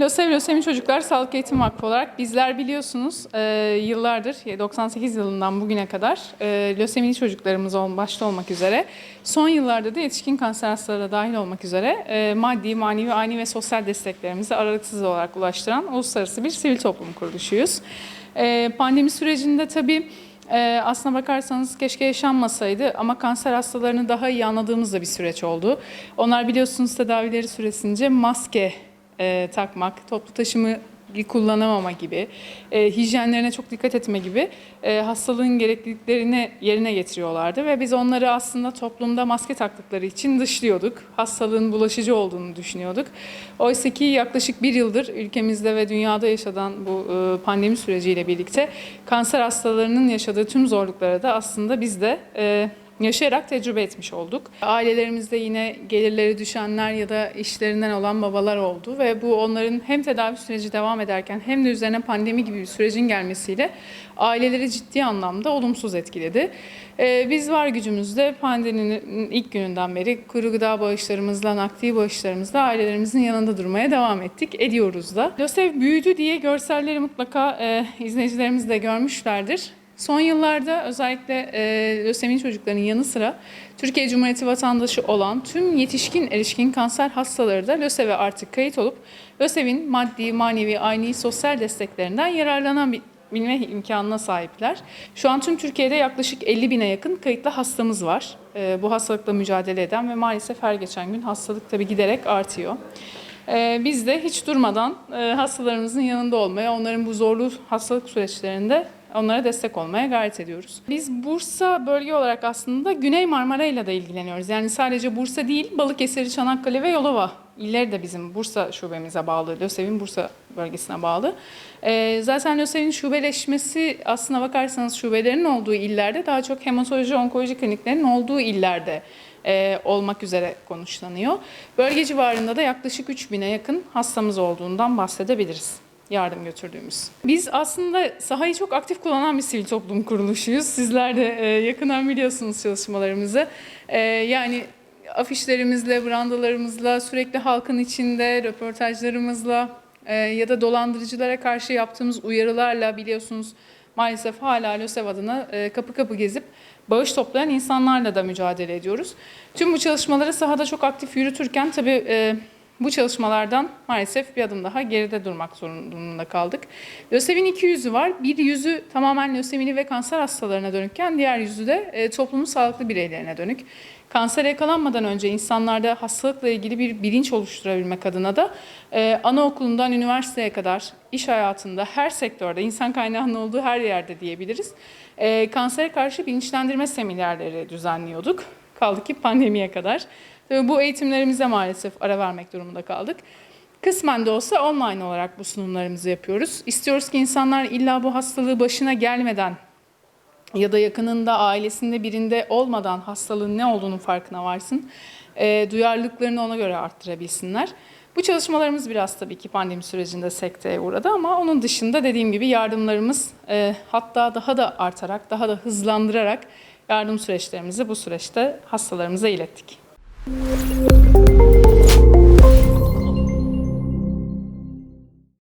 LÖSEV Lösemi Çocuklar Sağlık Eğitim Vakfı olarak bizler biliyorsunuz e, yıllardır 98 yılından bugüne kadar e, lösemili çocuklarımız ol, başta olmak üzere son yıllarda da yetişkin kanser hastaları da dahil olmak üzere e, maddi, manevi, ani ve sosyal desteklerimizi aralıksız olarak ulaştıran uluslararası bir sivil toplum kuruluşuyuz. E, pandemi sürecinde tabii ee, aslına bakarsanız keşke yaşanmasaydı ama kanser hastalarını daha iyi anladığımız da bir süreç oldu. Onlar biliyorsunuz tedavileri süresince maske e, takmak, toplu taşımı kullanamama gibi, e, hijyenlerine çok dikkat etme gibi e, hastalığın gerekliliklerini yerine getiriyorlardı ve biz onları aslında toplumda maske taktıkları için dışlıyorduk. Hastalığın bulaşıcı olduğunu düşünüyorduk. Oysa ki yaklaşık bir yıldır ülkemizde ve dünyada yaşanan bu e, pandemi süreciyle birlikte kanser hastalarının yaşadığı tüm zorluklara da aslında biz de e, yaşayarak tecrübe etmiş olduk. Ailelerimizde yine gelirleri düşenler ya da işlerinden olan babalar oldu ve bu onların hem tedavi süreci devam ederken hem de üzerine pandemi gibi bir sürecin gelmesiyle aileleri ciddi anlamda olumsuz etkiledi. Ee, biz var gücümüzle pandeminin ilk gününden beri kuru gıda bağışlarımızla, nakdi bağışlarımızla ailelerimizin yanında durmaya devam ettik. Ediyoruz da. LÖSEV büyüdü diye görselleri mutlaka e, izleyicilerimiz de görmüşlerdir. Son yıllarda özellikle e, lösemili çocukların yanı sıra Türkiye Cumhuriyeti vatandaşı olan tüm yetişkin erişkin kanser hastaları da LÖSEV'e artık kayıt olup LÖSEV'in maddi, manevi, aynı sosyal desteklerinden yararlanabilme imkanına sahipler. Şu an tüm Türkiye'de yaklaşık 50 bine yakın kayıtlı hastamız var. E, bu hastalıkla mücadele eden ve maalesef her geçen gün hastalık tabii giderek artıyor. Ee, Biz de hiç durmadan e, hastalarımızın yanında olmaya, onların bu zorlu hastalık süreçlerinde onlara destek olmaya gayret ediyoruz. Biz Bursa bölge olarak aslında Güney Marmara ile de ilgileniyoruz. Yani sadece Bursa değil, Balıkesir, Çanakkale ve Yolova illeri de bizim Bursa şubemize bağlı, LÖSEV'in Bursa bölgesine bağlı. Ee, zaten LÖSEV'in şubeleşmesi aslına bakarsanız şubelerin olduğu illerde daha çok hematoloji, onkoloji kliniklerinin olduğu illerde e, olmak üzere konuşlanıyor. Bölge civarında da yaklaşık 3000'e yakın hastamız olduğundan bahsedebiliriz yardım götürdüğümüz. Biz aslında sahayı çok aktif kullanan bir sivil toplum kuruluşuyuz. Sizler de e, yakından biliyorsunuz çalışmalarımızı. E, yani afişlerimizle, brandalarımızla, sürekli halkın içinde, röportajlarımızla e, ya da dolandırıcılara karşı yaptığımız uyarılarla biliyorsunuz maalesef hala LÖSEV adına kapı kapı gezip bağış toplayan insanlarla da mücadele ediyoruz. Tüm bu çalışmaları sahada çok aktif yürütürken tabii bu çalışmalardan maalesef bir adım daha geride durmak zorunda kaldık. LÖSEV'in iki yüzü var. Bir yüzü tamamen lösemili ve kanser hastalarına dönükken diğer yüzü de e, toplumun sağlıklı bireylerine dönük. Kansere yakalanmadan önce insanlarda hastalıkla ilgili bir bilinç oluşturabilmek adına da e, anaokulundan üniversiteye kadar iş hayatında her sektörde insan kaynağının olduğu her yerde diyebiliriz. E, kansere karşı bilinçlendirme seminerleri düzenliyorduk. Kaldı ki pandemiye kadar. Tabii bu eğitimlerimize maalesef ara vermek durumunda kaldık. Kısmen de olsa online olarak bu sunumlarımızı yapıyoruz. İstiyoruz ki insanlar illa bu hastalığı başına gelmeden ya da yakınında, ailesinde birinde olmadan hastalığın ne olduğunu farkına varsın. E, duyarlılıklarını ona göre arttırabilsinler. Bu çalışmalarımız biraz tabii ki pandemi sürecinde sekteye uğradı ama onun dışında dediğim gibi yardımlarımız e, hatta daha da artarak, daha da hızlandırarak yardım süreçlerimizi bu süreçte hastalarımıza ilettik. you